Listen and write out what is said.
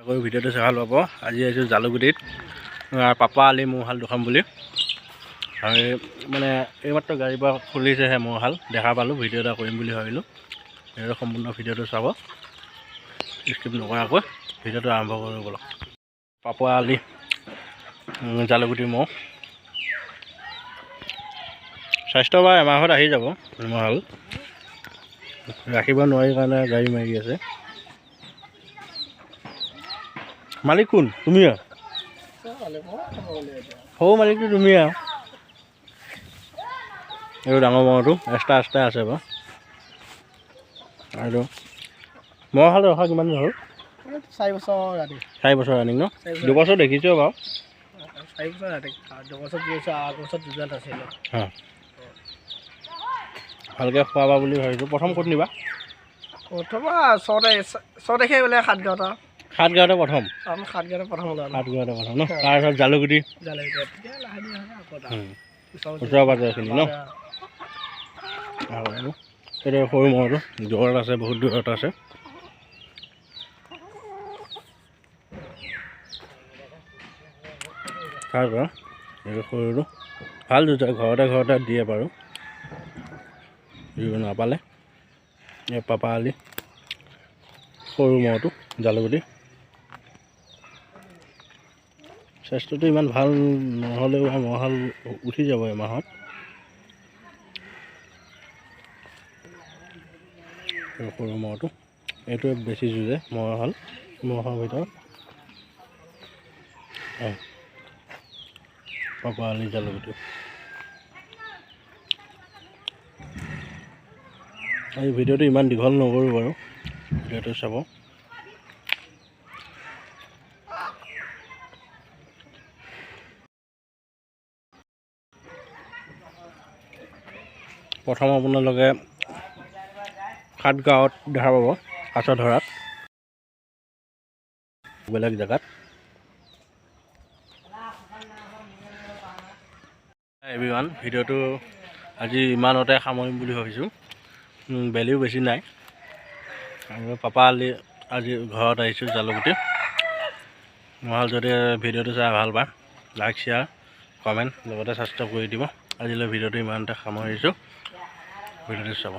আকৌ ভিডিঅ'টো চাই ভাল পাব। আজি আহিছোঁ জালুগুটিত। আহ, পাপা আলি মৌহাল দুখন বুলি। আৰু মানে এইমাত্ৰ গাড়ীৰ পৰা খুলিছেহে মৌহাল দেখা পালোঁ ভিডিঅ' এটা কৰিম বুলি ভাবিলোঁ। সেইটো সম্পূৰ্ণ ভিডিঅ'টো চাব। স্কিপ নকৰাকৈ ভিডিঅ'টো আৰম্ভ কৰোঁ ব'লক পাপা আলি জালুগুটি মৌ স্বাস্থ্য বা এমাহত আহি যাব মৌহাল ৰাখিব নোৱাৰি কাৰণে গাড়ী মাৰি আছে। মালিক কোন তুমি আৰু সৰু মালিকটো তুমি আৰু এইটো ডাঙৰ মহটো এক্সট্ৰা এক্সট্ৰা আছে বাৰু। আৰু মহ হাল ৰখা কিমান দিন হ'ল? চাৰি বছৰ ৰাতি। চাৰি বছৰ ৰানিং ন। দুবছৰ দেখিছোঁ বাৰু। চাৰি বছৰ ৰাতি। দুবছৰ তিনি বছৰ আঠ বছৰ দুজন আছিলে। হা। ভালকৈ খোৱাবা বুলি ভাবিছোঁ। প্ৰথম ক'ত নিবা? প্ৰথমে ছয় তাৰিখ ছয় তাৰিখে বোলে সাতগাঁৱত আৰু। সাত গাঁৱতে প্ৰথম? সাতগাঁৱতে প্ৰথম ওলালোঁ। সাত গাঁৱতে প্ৰথম ন? তাৰপিছত জালুগুটি? জালে তেতিয়া লাহে ধীৰে হ'ব আকৌ তাৰ উম, পিছত ওচৰে পাঁজৰেখিনি ন? আৰু এইটো সৰু মহটো। দূৰত আছে বহুত দূৰত আছে। এইটো সৰুটো। ভাল দুটা ঘৰতে ঘৰতে দিয়ে বাৰু। দিব নাপালে। এই পাপা আলি। সৰু মহটো জালুগুটি। স্বাস্থ্যটো ইমান ভাল নহ'লেও মহাল উঠি যাব এমাহত। সৰু মহটো। এইটোৱে বেছি যুঁজে মহল মহৰ ভিতৰত। আলি জালুগুটি এই ভিডিঅ'টো ইমান দীঘল নকৰোঁ বাৰু ভিডিঅ'টো চাব। প্ৰথম আপোনালোকে সাত গাঁৱত দেখা পাব কাছ ধৰাত। বেলেগ জেগাত। এভৰিৱান ভিডিঅ'টো আজি ইমানতে সামৰিম বুলি ভাবিছোঁ। বেলিও বেছি নাই। আৰু পাপা আলি আজি ঘৰত আহিছোঁ জালুগুটি। নহ'ল যদি ভিডিঅ'টো চাই ভাল পায় লাইক শ্বেয়াৰ কমেণ্ট লগতে ছাবস্ক্ৰাইব কৰি দিব। আজিলৈ ভিডিঅ'টো ইমানতে সামৰিছোঁ। ভিডিঅ'টো চাব।